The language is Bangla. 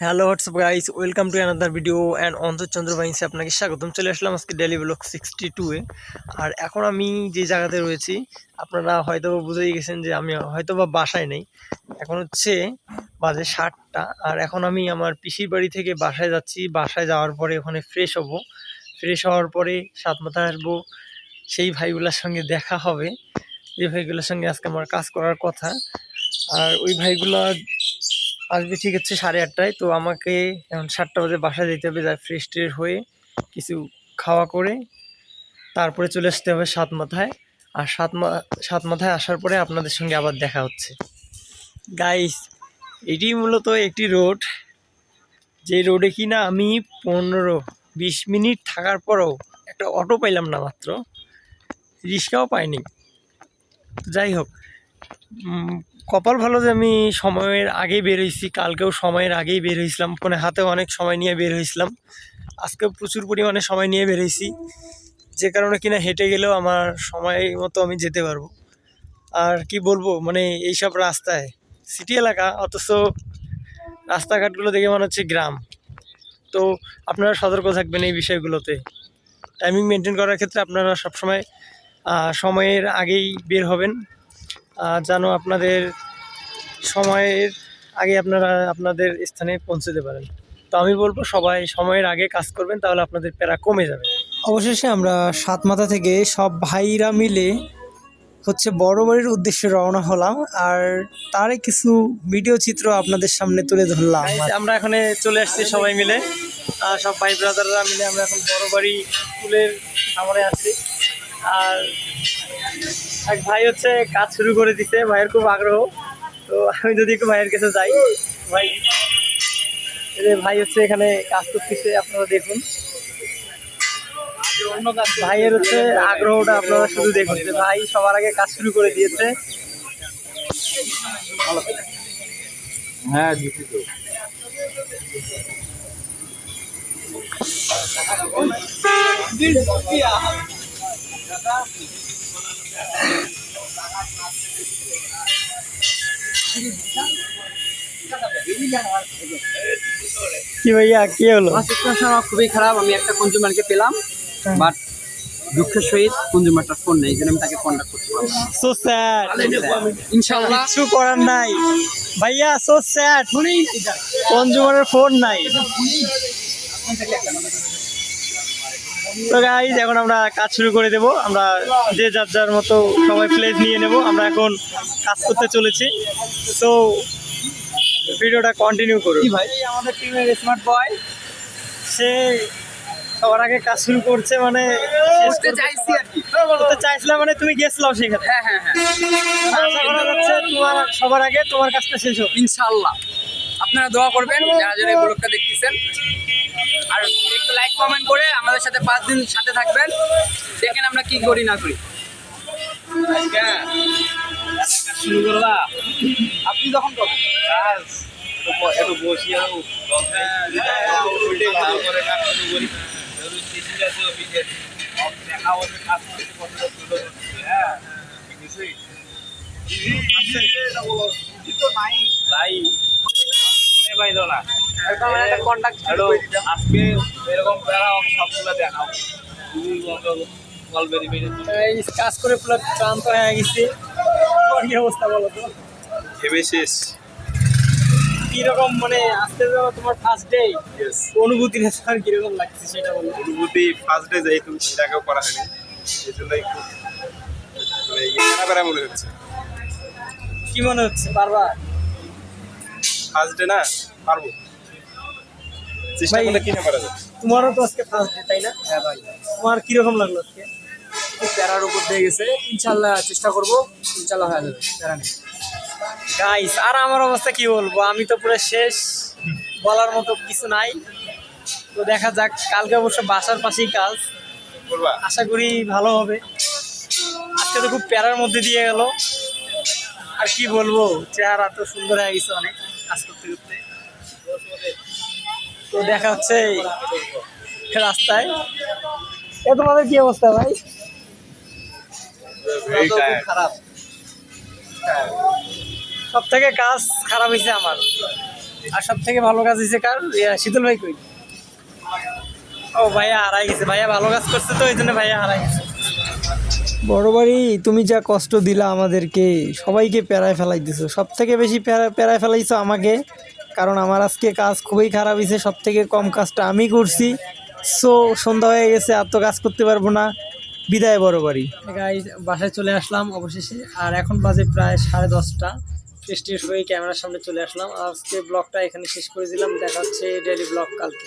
Hello what's up guys welcome to another video and অন্তর্চন্দ্র বাইন্সে আপনাকে স্বাগতম। চলে আসলাম আজকে ডেলি ব্লক সিক্সটি টুয়ে আর এখন আমি যে জায়গাতে রয়েছি, আপনারা হয়তো বুঝেই গেছেন যে আমি হয়তো বা বাসায় নেই। এখন হচ্ছে বাজে ষাটটা আর এখন আমি আমার পিসির বাড়ি থেকে বাসায় যাচ্ছি। বাসায় যাওয়ার পরে ওখানে ফ্রেশ হব। ফ্রেশ হওয়ার পরে সাত মাথায় আসব। সেই ভাইগুলোর সঙ্গে দেখা হবে। যে ভাইগুলোর সঙ্গে আজকে আমার কাজ করার কথা। আর ওই ভাইগুলো আসবে ঠিক হচ্ছে সাড়ে আটটায়। তো আমাকে এখন সাতটা বাজে বাসায় যেতে হবে, যাই ফ্রেশ ট্রেশ হয়ে কিছু খাওয়া করে তারপরে চলে আসতে হবে সাত মাথায় আর সাত মা সাত মাথায় আসার পরে আপনাদের সঙ্গে আবার দেখা হচ্ছে। গাইস এটি মূলত একটি রোড। যে রোডে কি না আমি পনেরো বিশ মিনিট থাকার পরেও একটা অটো পাইলাম না মাত্র। রিক্সাও পাইনি। যাই হোক কপাল ভালো যে আমি সময়ের আগেই বের হয়েছি, কালকেও সময়ের আগেই বের হয়েছিলাম, ফোনে হাতেও অনেক সময় নিয়ে বের হয়েছিলাম। আজকেও প্রচুর পরিমাণে সময় নিয়ে বের হয়েছি, যে কারণে কিনা হেঁটে গেলেও আমার সময় মতো আমি যেতে পারব। আর কি বলব মানে এইসব রাস্তায় সিটি এলাকা, অথচ রাস্তাঘাটগুলো দেখে মনে হচ্ছে গ্রাম। তো আপনারা সতর্ক থাকবেন এই বিষয়গুলোতে। টাইমিং মেনটেন করার ক্ষেত্রে আপনারা সবসময় সময়ের আগেই বের হবেন। যেন আপনাদের সময়ের আগে আপনারা আপনাদের স্থানে পৌঁছতে পারেন। তো আমি বলব সবাই সময়ের আগে কাজ করবেন তাহলে আপনাদের প্যারা কমে যাবে। অবশেষে আমরা সাত মাথা থেকে সব ভাইরা মিলে হচ্ছে বড় বাড়ির উদ্দেশ্যে রওনা হলাম আর তারই কিছু ভিডিও চিত্র আপনাদের সামনে তুলে ধরলাম। আমরা এখানে চলে আসছি সবাই মিলে। সব ভাই ব্রাদাররা মিলে আমরা এখন বড় বাড়ি স্কুলের সামনে আছি আর এক ভাই হচ্ছে কাজ শুরু করে দিছে ভাইয়ের খুব আগ্রহ। তো আমি যদি একটু ভাইয়ের কাছে যাই ভাই এই ভাই হচ্ছে এখানে কাজ করতেছে আপনারা দেখুন। ভাইয়ের হচ্ছে আগ্রহটা আপনারা শুধু দেখুন যে ভাই সবার আগে কাজ শুরু করে দিয়েছে। হ্যাঁ দিচ্ছি তো। কি ভাইয়া কি হলো? আমার খুবই খারাপ আমি একটা কনজিউমারকে পেলাম বাট দুঃখের সহিত কনজিউমারটার ফোন নেই আমি তাকে করতে পারব সো স্যাড ইনশাআল্লাহ কিছু করার নাই। ভাইয়া সো স্যাড কনজিউমারের ফোন নাই। তো গাইজ এখন আমরা কাজ শুরু করে দেব। আমরা যে যার যার মতো সবাই প্লেস নিয়ে নেব। আমরা এখন কাজ করতে চলেছি। তো ভিডিওটা কন্টিনিউ করুন। ভাই আমাদের টিমের স্মার্ট বয় সে সবার আগে কাজ শুরু করছে মানে করতে চাইছি আর কি। করতে চাইছিলাম মানে তুমি গেছিলাম সেখানে। হ্যাঁ হ্যাঁ হ্যাঁ। তোমার সবার আগে তোমার কাজটা শেষ হবে। ইনশাআল্লাহ। আপনারা দোয়া করবেন যারা যারা এই ব্লগটা দেখতেছেন। আর একটু লাইক কমেন্ট করে আমাদের সাথে পাঁচ দিন সাথে থাকবেন। দেখেন আমরা কি করি না করি। শুরু আপনি যখন করবেন। একটু বসি তারপরে আজকে এরকম সবগুলো দেখাও। এই কাজ করে পুরো ক্লান্ত হয়ে গেছি। তোমার কি অবস্থা বলো তো? ভেবে শেষ। কীরকম মানে আজকে তোমার ফার্স্ট ডে ইয়েস অনুভূতিটা তোমার কীরকম লাগছে সেটা বলো। অনুভূতি ফার্স্ট ডে যেহেতু এর আগেও করা হয়নি। এই মানে ইয়ে বেড়া মনে হচ্ছে। কি মনে হচ্ছে পারবা ফার্স্ট ডে না পারব। চেষ্টা করলে কি না পারা যায়। তোমারও তো আজকে ফার্স্ট ডে তাই না? হ্যাঁ ভাই। তোমার কীরকম লাগল আজকে? প্যারার উপর দিয়ে গেছে। ইনশাল্লাহ চেষ্টা করব। ইনশাল্লাহ হয়ে যাবে প্যারা নেই। গাইস আর আমার অবস্থা কি বলব? আমি তো পুরো শেষ। বলার মতো কিছু নাই। তো দেখা যাক কালকে অবশ্য বাসার পাশেই কাজ। আশা করি ভালো হবে। আজকে তো খুব প্যারার মধ্যে দিয়ে গেল। আর কি বলব? চেহারা তো সুন্দর হয়ে গেছে অনেক কাজ করতে করতে। তো দেখা হচ্ছে রাস্তায়। এ তোমাদের কি অবস্থা ভাই? খারাপ। সব থেকে কাজ খারাপ হয়েছে আমার। আর সব থেকে ভালো কাজ হয়েছে কার? শীতল ভাই কই? ও ভাইয়া হারাই গেছে। ভাইয়া ভালো কাজ করছে তো ওই জন্য ভাইয়া হারাই গেছে। বড় বাড়ি তুমি যা কষ্ট দিলা আমাদেরকে সবাইকে প্যারায় ফেলাই দিছো সব থেকে বেশি প্যারা- প্যারায় ফেলাইছো আমাকে। কারণ আমার আজকে কাজ খুবই খারাপ হয়েছে সব থেকে কম কাজটা আমি করছি। সো সন্ধ্যা হয়ে গেছে, আর তো কাজ করতে পারব না। বিদায় বড় বাড়ি। বাসায় চলে আসলাম অবশেষে, আর এখন বাজে প্রায় সাড়ে দশটা। ফ্রেশ হয়ে ক্যামেরার সামনে চলে আসলাম। আজকে ব্লগটা এখানে শেষ করে দিলাম। দেখা হচ্ছে ডেলি ব্লগ কালকে।